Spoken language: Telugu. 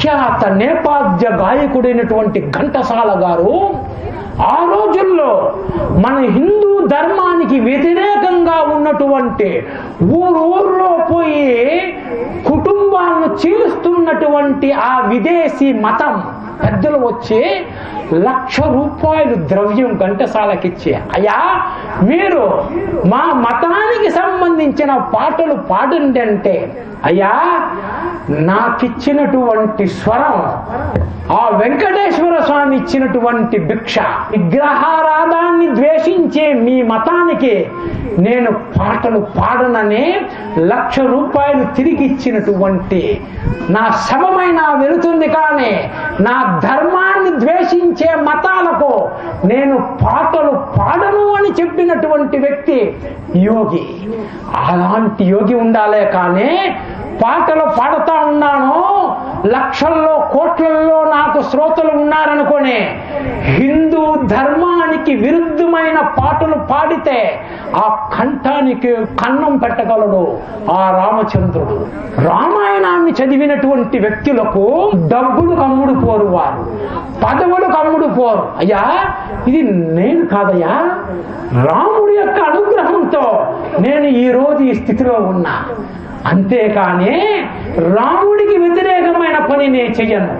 ప్రఖ్యాత నేపాద్య గాయకుడైనటువంటి ఘంటసాల గారు ఆ రోజుల్లో మన హిందూ ధర్మానికి వ్యతిరేకంగా ఉన్నటువంటి ఊరూర్లో పోయి కుటుంబాలను చీలుస్తున్నటువంటి ఆ విదేశీ మతం పెద్దలు వచ్చి లక్ష రూపాయలు ద్రవ్యం ఘంటసాలకిచ్చి అయ్యా మీరు మా మతానికి సంబంధించిన పాటలు పాడండి అంటే అయ్యా నాకిచ్చినటువంటి స్వరం ఆ వెంకటేశ్వర స్వామి ఇచ్చినటువంటి భిక్ష విగ్రహారాధాన్ని ద్వేషించే మీ మతానికి నేను పాటలు పాడననే లక్ష రూపాయలు తిరిగి ఇచ్చినటువంటి నా శవమైన వెళుతుంది కానీ నా ధర్మాన్ని ద్వేషించే మతాలకు నేను పాటలు పాడను అని చెప్పినటువంటి వ్యక్తి యోగి. అలాంటి యోగి ఉండాలే కానీ పాటలు పాడుతా ఉన్నాను. లక్షల్లో కోట్లలో నాకు శ్రోతలు ఉన్నారనుకొని హిందూ ధర్మానికి విరుద్ధమైన పాటలు పాడితే ఆ కంఠానికి కన్నం పెట్టగలడు ఆ రామచంద్రుడు. రామాయణాన్ని చదివినటువంటి వ్యక్తులకు డబ్బులు కమ్ముడు పోరు వారు. పదవులు కమ్ముడు పోరు. అయ్యా ఇది నేను కాదయ్యా. రాముడు యొక్క నేను ఈ రోజు ఈ స్థితిలో ఉన్నా. అంతేకాని రాముడికి వ్యతిరేకమైన పని నేను చెయ్యను.